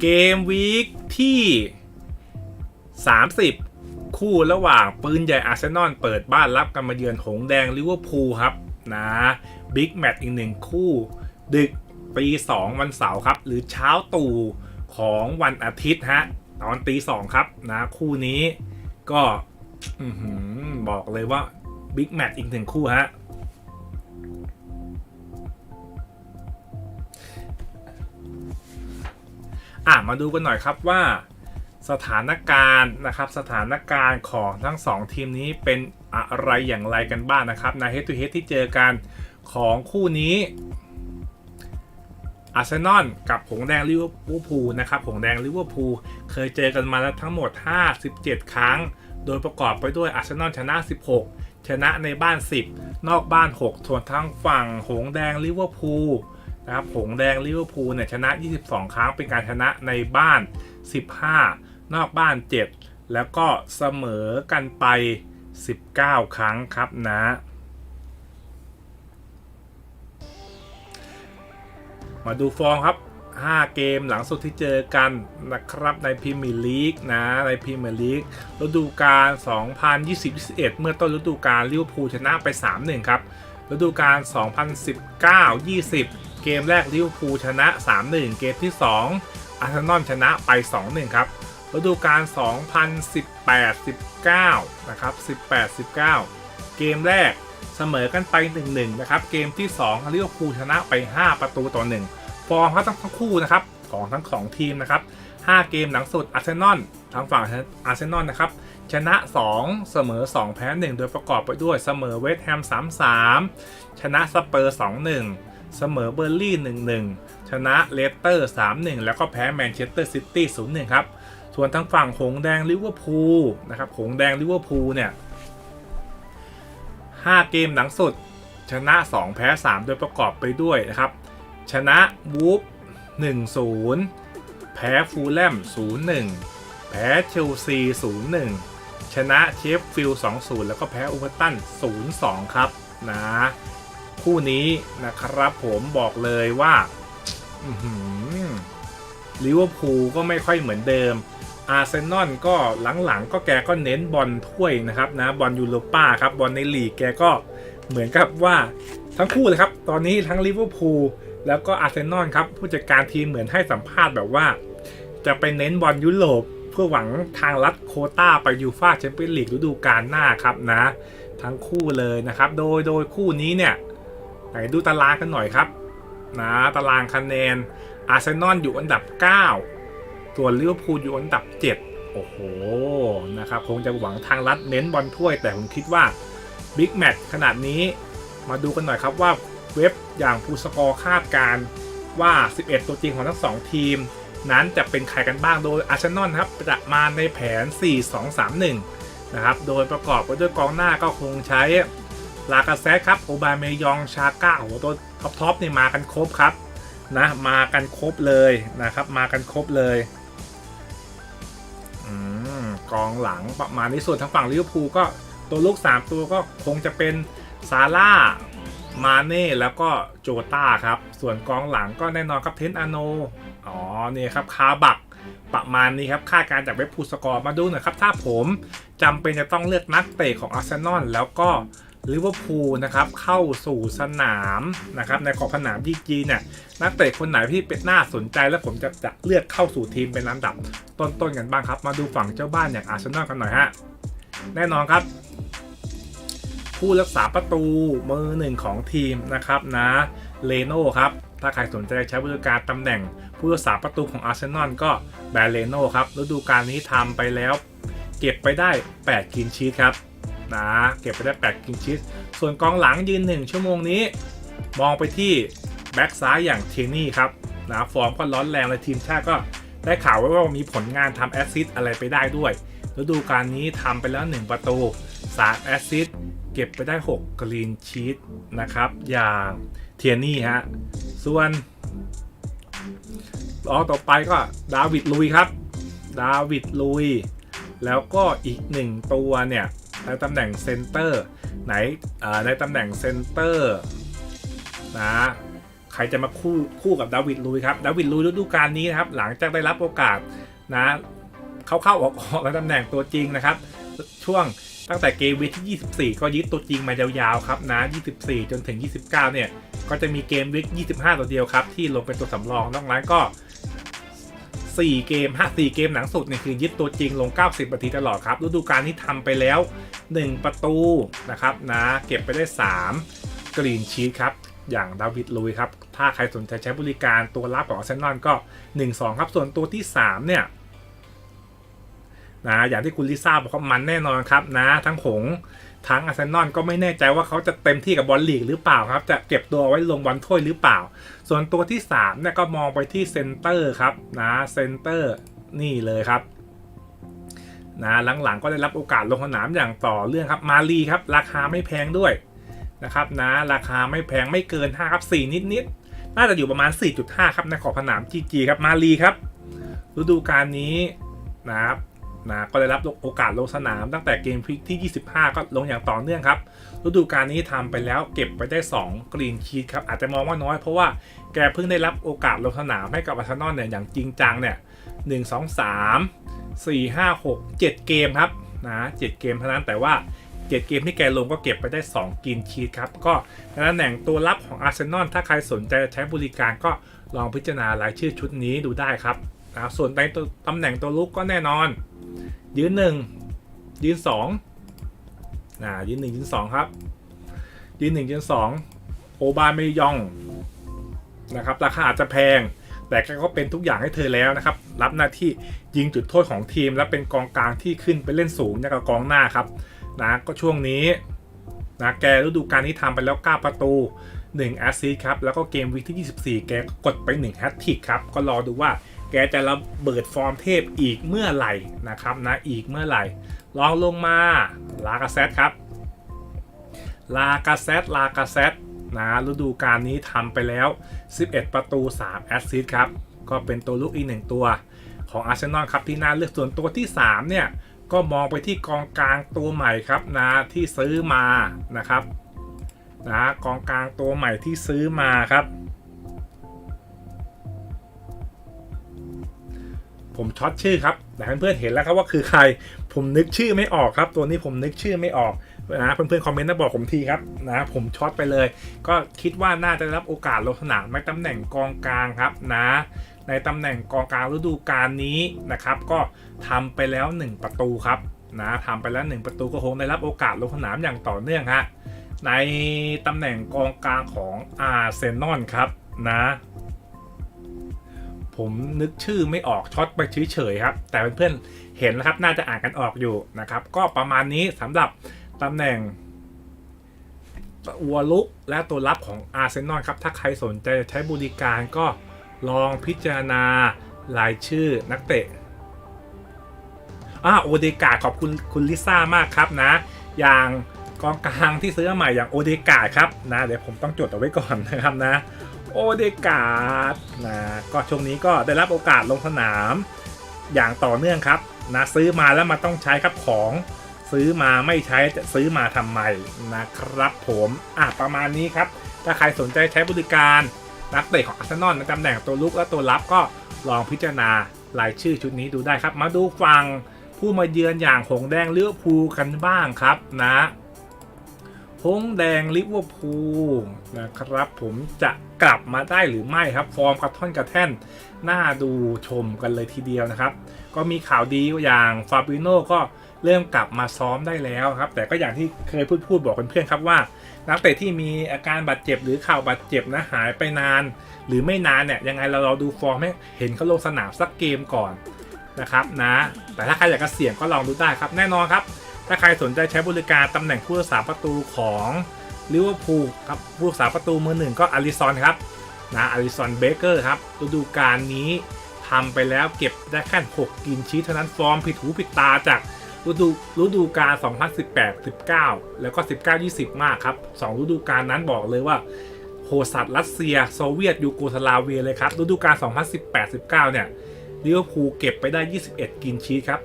เกมวีคที่ 30 คู่ระหว่างปืนใหญ่อาร์เซนอลเปิดบ้านรับกันมาเยือนหงแดงลิเวอร์พูลครับนะบิ๊กแมตช์อีกหนึ่งคู่ ดึกตีสองวันเสาร์ครับ หรือเช้าตู่ของวันอาทิตย์ฮะตอนตีสองครับนะคู่นี้ก็อบอกเลยว่าบิ๊กแมตช์อีกหนึ่งคู่ฮะ อะมาดูกันหน่อยครับว่าสถานการณ์นะครับสถานการณ์ของทั้งสองทีมนี้เป็นอะไรอย่างไรกันบ้างนะครับใน head to head ที่เจอกันของคู่นี้อาร์เซนอลกับหงแดงลิเวอร์พูลนะครับหงแดงลิเวอร์พูลเคยเจอกันมาแล้วทั้งหมด 57 ครั้ง โดยประกอบไปด้วยอาร์เซนอลชนะ 16 ชนะในบ้าน 10 นอกบ้าน6ส่วนทั้งฝั่งหงแดงลิเวอร์พูล นะครับผงแดงลิเวอร์พูลเนี่ยชนะ 22 ครั้งเป็นการชนะในบ้าน 15 นอกบ้าน 7 แล้วก็เสมอกันไป 19 ครั้งครับนะมาดูฟอร์มครับ 5 เกมหลังสุดที่เจอกันนะครับในพรีเมียร์ลีกนะในพรีเมียร์ลีกฤดูกาล 2020-21 เมื่อต้นฤดูกาลลิเวอร์พูลชนะไป 3-1 ครับฤดูกาล 2019-20 เกมแรกลิเวอร์พูลชนะ 3-1 เกมที่ 2อาร์เซนอลชนะไป 2-1 ครับฤดูกาล2018-19 นะครับ 18-19 เกมแรกเสมอกันไป 1-1 นะครับ เกมที่ 2ลิเวอร์พูลชนะไป 5 ประตูต่อ 1 ฟอร์มเขาทั้งคู่นะครับ ของทั้ง 2 ทีมนะครับ 5 เกมหลังสุดอาร์เซนอลทางฝั่งอาร์เซนอลนะครับ ชนะ 2 เสมอ 2 แพ้ 1 โดยประกอบไปด้วยเสมอเวสต์แฮม 3-3 ชนะสเปอร์ 2-1 เสมอเบอร์ลี่ 1-1 ชนะเลสเตอร์ 3-1 แล้วก็แพ้แมนเชสเตอร์ซิตี้ 0-1 ครับ ส่วนทางฝั่งหงแดงลิเวอร์พูลนะครับหงแดงลิเวอร์พูลเนี่ย 5 เกมหลังสุด ชนะ 2 แพ้ 3 โดยประกอบไปด้วยนะครับ ชนะวูฟ1-0 แพ้ฟูลแลม 0-1 แพ้เชลซี 0-1 ชนะเชฟฟิลด์2-0 แล้วก็แพ้อูเวอร์ตัน 0-2 ครับนะ คู่นี้นะครับผมบอกเลยว่าลิเวอร์พูลก็ไม่ค่อยเหมือนเดิม อาร์เซนอลก็หลังๆ ก็แกก็เน้นบอลถ้วยนะครับนะบอลยูโรป้าครับบอลในลีกแกก็เหมือนกับว่าทั้งคู่เลยครับ ตอนนี้ทั้งลิเวอร์พูลแล้วก็อาร์เซนอลครับ ผู้จัดการทีมเหมือนให้สัมภาษณ์แบบว่า จะไปเน้นบอลยุโรปเพื่อหวังทางลัดโคต้าไปยูฟ่าแชมเปี้ยนลีกฤดูกาลหน้าครับนะ ทั้งคู่เลยนะครับ โดยโดยคู่นี้เนี่ย ไหนดูตารางกันหน่อยครับนะตารางคะแนนอาร์เซนอลอยู่อันดับ 9 ส่วนลิเวอร์พูลอยู่อันดับ 7 โอ้โหนะครับคงจะหวังทางลัดเน้นบอลถ้วย แต่ผมคิดว่าบิ๊กแมตช์ขนาดนี้มาดูกันหน่อยครับว่าเว็บอย่างพูสกอร์คาดการว่า 11 ตัวจริงของทั้ง 2 ทีม นั้นจะเป็นใครกันบ้างโดยอาร์เซนอลครับจะมาในแผน 4-2-3-1 นะครับ โดยประกอบไปด้วยกองหน้าก็คงใช้ ลากาเซตครับโอบาเมยองชาก้าโอ้โหตัวท็อปท็อปนี่มากันครบครับนะมากันครบเลยนะครับ มากันครบเลยอืมกองหลังประมาณนี้ส่วนทางฝั่งลิเวอร์พูลก็ตัวลูก 3 ตัวก็คงจะเป็นซาร่ามาเน่แล้วก็โจต้าครับ ส่วนกองหลังก็แน่นอนครับเทนอาโนอ๋อเนี่ยครับคาบักประมาณนี้ครับคาดการณ์จากเว็บพูสกอร์มาดูหน่อยครับ ถ้าผมจำเป็นจะต้องเลือกนักเตะของอาร์เซนอลแล้วก็ ลิเวอร์พูลนะครับเข้าสู่สนามนะครับในขอบสนามดีจีเนี่ยนักเตะคนไหนที่เป็นน่าสนใจแล้วผมจะจะเลือกเข้าสู่ทีมเป็นลำดับต้นๆกันบ้างครับ มาดูฝั่งเจ้าบ้านอย่างอาร์เซนอลกันหน่อยฮะแน่นอนครับ ผู้รักษาประตูมือหนึ่งของทีมนะครับนะเลโน่ครับถ้าใครสนใจใช้บริการตำแหน่ง ผู้รักษาประตูของอาร์เซนอลก็แบรเลโน่ครับฤดูกาลนี้ทำไปแล้ว เก็บไปได้ 8 กินชีสครับ นะเก็บไปได้8กินชีสส่วนกองหลังยืน 1 ชั่วโมงนี้ มองไปที่แบ็กซ้ายอย่างเทนี่ครับนะฟอร์มก็ร้อนแรงเลยทีมชาติก็ได้ข่าวไว้ว่ามีผลงานทำแอสซิสอะไรไปได้ด้วยฤดูกาลนี้ทำไปแล้ว 1 ประตู3แอสซิสเก็บไปได้ 6 กรีนชีสนะครับอย่างเทียนี่ฮะส่วนรองต่อไปก็ดาวิดลุยครับ ดาวิดลุย แล้วก็อีกหนึ่งตัวเนี่ย ในตำแหน่งเซนเตอร์ไหนในตำแหน่งเซนเตอร์นะใครจะมาคู่คู่กับดาวิดลุยครับดาวิดลุยฤดูกาลนี้นะครับหลังจากได้รับโอกาสนะเข้าเข้าออกออกในตำแหน่งตัวจริงนะครับ ช่วงตั้งแต่เกมวีคที่ 24 ก็ยึดตัวจริงมายาวๆครับนะ 24 จนถึง 29 เนี่ย ก็จะมีเกมวีค25 ตัวเดียวครับ ที่ลงเป็นตัวสำรองนอกนั้นก็ 4 เกม 5 4 เกมหลังสุดเนี่ยคือยึดตัวจริงลง 90 นาทีตลอดครับฤดูกาลนี้ทำไปแล้ว 1 ประตูนะครับนะเก็บไปได้ 3 กรีนชีตครับ อย่างดาวิดลุยครับ ถ้าใครสนใจใช้บริการตัวรับของอาร์เซนอลก็ 1-2 ครับ ส่วนตัวที่ 3 เนี่ยนะอย่างที่คุณลิซ่าบอกว่ามันแน่นอนครับนะทั้งหงทั้งอาร์เซนอลก็ไม่แน่ใจว่าเขาจะเต็มที่กับบอลลีกหรือเปล่าครับ จะเก็บตัวไว้ลงบอลถ้วยหรือเปล่า ส่วนตัวที่3เนี่ยก็มองไปที่เซนเตอร์ครับนะเซนเตอร์นี่เลยครับ นะหลังๆก็ได้รับโอกาสลงสนามอย่างต่อเรื่องครับมาลีครับราคาไม่แพงด้วยนะครับนะราคาไม่แพงไม่เกิน5ครับ4นิดๆน่าจะอยู่ประมาณ 4.5 ครับในขอบสนาม GG ครับมาลีครับฤดูกาลนี้นะครับนะก็ได้รับโอกาสลงสนามตั้งแต่เกมพลิกที่ 25 ก็ลงอย่างต่อเนื่องครับฤดูกาลนี้ทำไปแล้วเก็บไปได้ 2 กรีนชีตครับอาจจะมองว่าน้อยเพราะว่าแกเพิ่งได้รับโอกาสลงสนามให้กับอาร์เซนอลเนี่ยอย่างจริงจังเนี่ย1 2 3 4 5 6 7 เกมครับนะ7เกมเท่านั้นแต่ว่า 7 เกมที่แกลงก็เก็บไปได้ 2กินชีตครับ ก็ในตำแหน่งตัวรับของอาร์เซนอลถ้าใครสนใจใช้บริการก็ลองพิจารณารายชื่อชุดนี้ดูได้ครับนะส่วนในตัวตำแหน่งตัวลุกก็แน่นอน ยืนหนึ่งยืนสองนะยืนหนึ่งยืนสองครับ ยืนหนึ่งยืนสองโอบาเมยองนะครับราคาอาจจะแพง แต่แกก็เป็นทุกอย่างให้เธอแล้วนะครับ รับหน้าที่ยิงจุดโทษของทีม และเป็นกองกลางที่ขึ้นไปเล่นสูงอย่ากับกองหน้าครับนะก็ช่วงนี้นะแกฤดูกาลนี้ทำไปแล้ว 9 ประตู 1 แอสซิสต์ครับ แล้วก็เกมวีคที่ 24 แกกดไป1แฮตทิกครับ ก็รอดูว่าแกจะระเบิดฟอร์มเทพอีกเมื่อไหร่นะครับนะอีกเมื่อไหร่ ลองลงมาลากาเซตครับ ลากาเซตลากาเซต นะฤดูกาลนี้ทำไปแล้ว 11 ประตู 3 แอสซิสต์ครับ ก็เป็นตัวลูกอีกหนึ่งตัวของอาร์เซนอลครับที่น่าเลือกส่วนตัวที่ 3 เนี่ย ก็มองไปที่กองกลางตัวใหม่ครับนะที่ซื้อมานะครับนะกองกลางตัวใหม่ที่ซื้อมาครับ ผมช็อตชื่อครับแต่เพื่อนๆเห็นแล้วครับว่าคือใครผมนึกชื่อไม่ออกครับ ตัวนี้ผมนึกชื่อไม่ออก นะเพื่อนๆคอมเมนต์มาบอกผมทีครับนะผมช็อตไปเลย ก็คิดว่าน่าจะได้รับโอกาสลงสนามในตำแหน่งกองกลางครับนะในตำแหน่งกองกลางฤดูกาลนี้นะครับ ก็ทำไปแล้ว 1 ประตูครับนะทำไปแล้ว 1 ประตูก็คงได้รับโอกาสลงสนามอย่างต่อเนื่องฮะในตำแหน่งกองกลางของอาร์เซนอลครับนะผมนึกชื่อไม่ออกช็อตไปเฉยๆครับ แต่เพื่อนๆเห็นนะครับน่าจะอ่านกันออกอยู่นะครับ ก็ประมาณนี้สำหรับ ตำแหน่งตัวลุกและตัวรับของอาร์เซนอลครับ ถ้าใครสนใจใช้บริการก็ลองพิจารณารายชื่อนักเตะอ่าโอเดกาขอบคุณคุณลิซ่ามากครับนะ อย่างกองกลางที่ซื้อใหม่อย่างโอเดกาครับนะเดี๋ยวผมต้องจดเอาไว้ก่อนนะครับนะโอเดกาดนะก็ช่วงนี้ก็ได้รับโอกาสลงสนามอย่างต่อเนื่องครับนะซื้อมาแล้วมาต้องใช้ครับของ ซื้อมาไม่ใช้จะซื้อมาทำไมนะครับผมอะประมาณนี้ครับ ถ้าใครสนใจใช้บริการนักเตะของอาร์เซนอลในตำแหน่งตัวลุกและตัวรับก็ลองพิจารณารายชื่อชุดนี้ดูได้ครับ มาดูฟังผู้มาเยือนอย่างหงแดงเลือพูลกันบ้างครับนะหงแดงลิเวอร์พูลนะครับผมจะ กลับมาได้หรือไม่ครับ ฟอร์มกระท่อนกระแท่นน่าดูชมกันเลยทีเดียวนะครับ ก็มีข่าวดีอย่างฟาบิโนก็เริ่มกลับมาซ้อมได้แล้วครับ แต่ก็อย่างที่เคยพูดพูดบอกเพื่อนๆครับว่า นักเตะที่มีอาการบาดเจ็บหรือข่าวบาดเจ็บนะหายไปนาน หรือไม่นานเนี่ยยังไงเราเราดูฟอร์มให้เห็นเขาลงสนามสักเกมก่อนนะครับนะ แต่ถ้าใครอยากจะเสี่ยงก็ลองดูได้ครับแน่นอนครับ ถ้าใครสนใจใช้บริการตำแหน่งผู้รักษาประตูของ ลิเวอร์พูลครับผู้รักษาประตูมือหนึ่งก็อาริซอนครับนะอาริซอนเบเกอร์ครับฤดูกาลนี้ทำไปแล้วเก็บได้แค่6กินชีสเท่านั้นฟอร์มผิดหูผิดตาจากฤดูฤดูกาล2018-19 แล้วก็ 19-20 มากครับ 2 ฤดูกาลนั้นบอกเลยว่าโหสัตว์รัสเซีย โซเวียต ยูโกสลาเวียเลยครับ ฤดูกาล2018-19 เนี่ยลิเวอร์พูลเก็บไปได้ 21 กินชีสครับ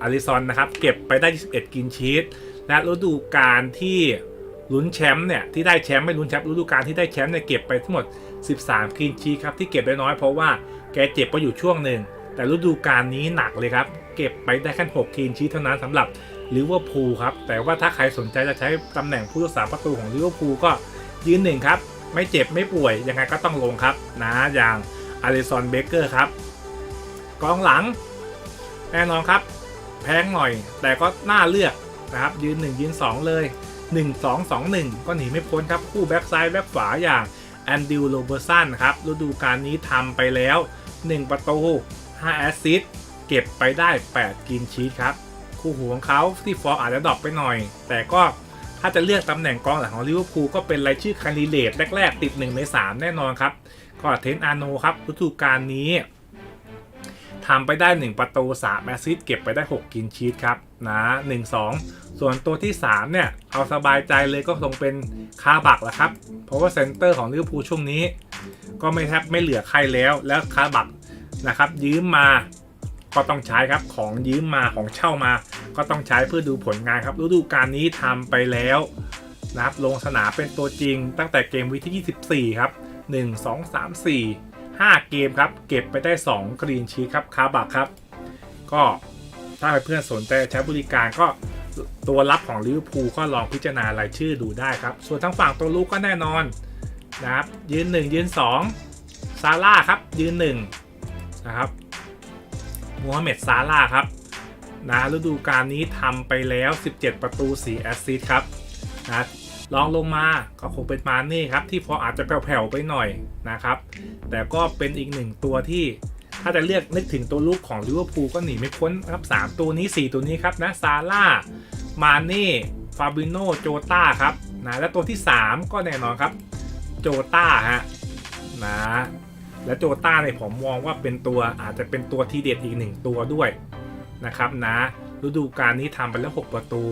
อาริซอนนะครับ เก็บไปได้ 21 กินชีสและฤดูกาลที่ ลุ้นแชมป์เนี่ยที่ได้แชมป์ไม่ลุ้นแชมป์ฤดูกาลที่ได้แชมป์เนี่ยเก็บไปทั้งหมด 13คลีนชีครับที่เก็บได้น้อยเพราะว่าแกเจ็บไปอยู่ช่วงหนึ่งแต่ฤดูกาลนี้หนักเลยครับเก็บไปได้แค่6คลีนชีเท่านั้นสำหรับลิเวอร์พูลครับแต่ว่าถ้าใครสนใจจะใช้ตำแหน่งผู้รักษาประตูของลิเวอร์พูลก็ยืนหนึ่งครับไม่เจ็บไม่ป่วยยังไงก็ต้องลงครับนะอย่างอลิซอนเบเกอร์ครับกองหลังแน่นอนครับ แพงหน่อยแต่ก็น่าเลือกนะครับยืน 1 ยืน 2 เลย 1 2 2 1 ก็หนีไม่พ้นครับ คู่แบ็กซ้ายแบ็กขวาอย่างแอนดิวโรเบอร์สันครับฤดูกาลนี้ทำไปแล้ว 1 ประตู 5 แอสซิสต์เก็บไปได้ 8 กินชีสครับ คู่หูของเขาที่ฟอร์อาจจะดรอปไปหน่อย แต่ก็ถ้าจะเลือกตำแหน่งกองหลังของลิเวอร์พูลก็เป็นรายชื่อคันดิเดตแรก ๆ ติด 1 ใน 3 แน่นอนครับก็เทนอาโนครับฤดูกาลนี้ ทำไปได้ 1 ประตู3แอซิสเก็บไปได้ 6 กินชีสครับนะ1 2 ส่วนตัวที่ 3 เนี่ย เอาสบายใจเลยก็คงเป็นคาบักแหละครับ เพราะว่าเซนเตอร์ของลิเวอร์พูลช่วงนี้ ก็ไม่แทบไม่เหลือใครแล้วแล้วคาบักนะครับ ยืมมาก็ต้องใช้ครับของยืมมาของเช่ามา ก็ต้องใช้เพื่อดูผลงานครับฤดูกาลนี้ทำไปแล้วนะครับลงสนามเป็นตัวจริงตั้งแต่เกมวีที่ 24 ครับ 1 2 3 4 5 เกมครับ เก็บไปได้ 2 กรีนชีครับคาบักครับ ก็ถ้าเพื่อนๆสนใจใช้บริการก็ตัวรับของลิเวอร์พูลก็ลองพิจารณารายชื่อดูได้ครับ ส่วนทั้งฝั่งตัวลูกก็แน่นอนนะครับ ยืน 1 ยืน 2 ซาร่าครับ ยืน 1 นะครับมูฮัมเหม็ดซาร่าครับนะฤดูกาลนี้ทำไปแล้ว 17 ประตู 4 แอสซิสต์ครับนะ ลองลงมาก็คงเป็นมาเน่ครับที่พออาจจะแผ่วๆไปหน่อยนะครับ แต่ก็เป็นอีกหนึ่งตัวที่ถ้าจะเลือกนึกถึงตัวลูกของลิเวอร์พูลก็หนีไม่พ้นครับ 3 ตัวนี้ 4 ตัวนี้ครับนะซาร่ามาเน่ฟาบิโนโจต้าครับนะและตัวที่ 3 ก็แน่นอนครับโจต้าฮะนะและโจต้าเนี่ยผมมองว่าเป็นตัวอาจจะเป็นตัวทีเด็ดอีกหนึ่งตัวด้วยนะครับนะฤดูกาลนี้ทำไปแล้ว 6 ประตู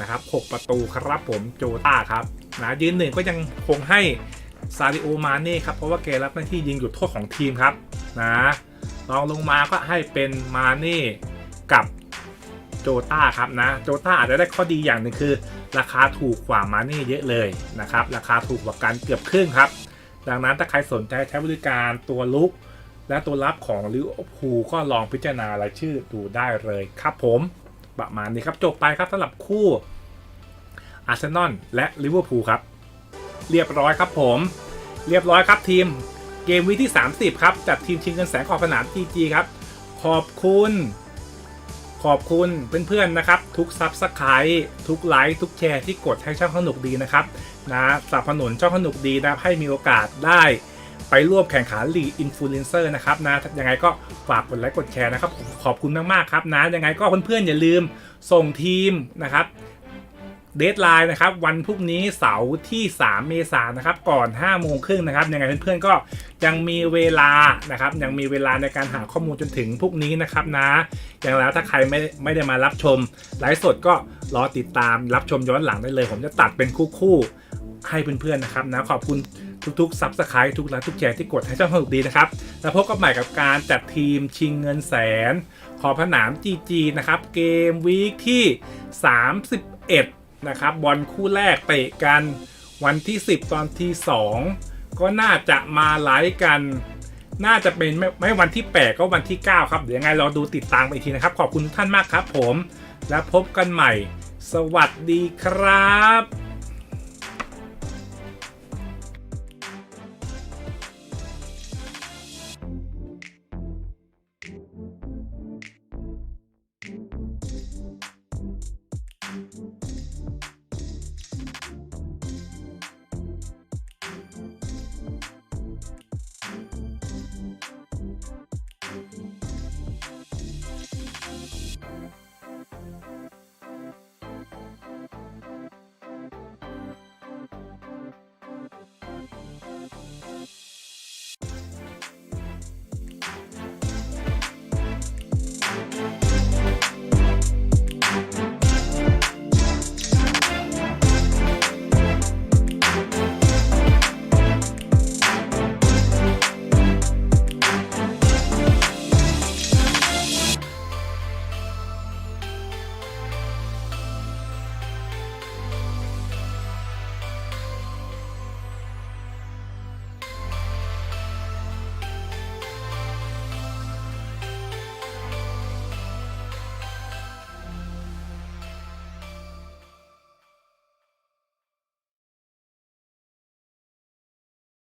นะครับ 6 ประตูครับผมโจต้าครับนะยืนหนึ่งก็ยังคงให้ซาริโอมาเน่ครับ เพราะว่าแกรับหน้าที่ยิงหยุดโทษของทีมครับนะลองลงมาก็ให้เป็นมาเน่กับโจต้าครับนะโจต้าอาจจะได้ข้อดีอย่างหนึ่งคือ ราคาถูกกว่ามาเน่เยอะเลยนะครับ ราคาถูกกว่ากันเกือบครึ่งครับ ดังนั้นถ้าใครสนใจใช้บริการตัวลุกและตัวรับของลิเวอร์พูลก็ลองพิจารณารายชื่อดูได้เลยครับผม ประมาณนี้ครับจบไปครับสำหรับคู่อาร์เซนอลและลิเวอร์พูลครับ เรียบร้อยครับผม เรียบร้อยครับทีมเกมวีที่ 30 ครับจัดทีมชิงเงินแสนขอบสนาม GG ครับ ขอบคุณ ขอบคุณเพื่อนๆนะครับ ทุกซับสไครต์ทุกไลค์ทุกแชร์ที่กดให้ช่องสนุกดีนะครับนะสนับสนุนช่องสนุกดีนะให้มีโอกาสได้ ไปร่วมแข่งขันลีอินฟลูเอนเซอร์นะครับนะยังไงก็ฝากกดไลค์กดแชร์นะครับผมขอบคุณมากๆครับนะยังไงก็เพื่อนๆอย่าลืมส่งทีมนะครับเดทไลน์นะครับวันพรุ่งนี้เสาร์ที่ 3 เมษายนนะครับก่อน5โมงครึ่งนะครับยังไงเพื่อนๆก็ยังมีเวลานะครับยังมีเวลาในการหาข้อมูลจนถึงพรุ่งนี้นะครับนะอย่างแล้วถ้าใครไม่ไม่ได้มารับชมไลฟ์สดก็รอติดตามรับชมย้อนหลังได้เลย ผมจะตัดเป็นคู่ๆให้เพื่อนๆนะครับนะขอบคุณ ทุกๆซับสไครต์ทุกไลค์ทุกแชร์ที่กดให้ช่องสนุกดีนะครับ แล้วพบกันใหม่กับการจัดทีมชิงเงินแสน ขอผนาม GG นะครับ เกมวีคที่ 31 นะครับ บอลคู่แรกเตะกันวันที่ 10 ตอนที่ 2 ก็น่าจะมาไลฟ์กัน น่าจะเป็นไม่ไม่วันที่ 8 ก็วันที่ 9 ครับ เดี๋ยวยังไงเราดูติดตามไปทีนะครับ ขอบคุณทุกท่านมากครับผม แล้วพบกันใหม่ สวัสดีครับ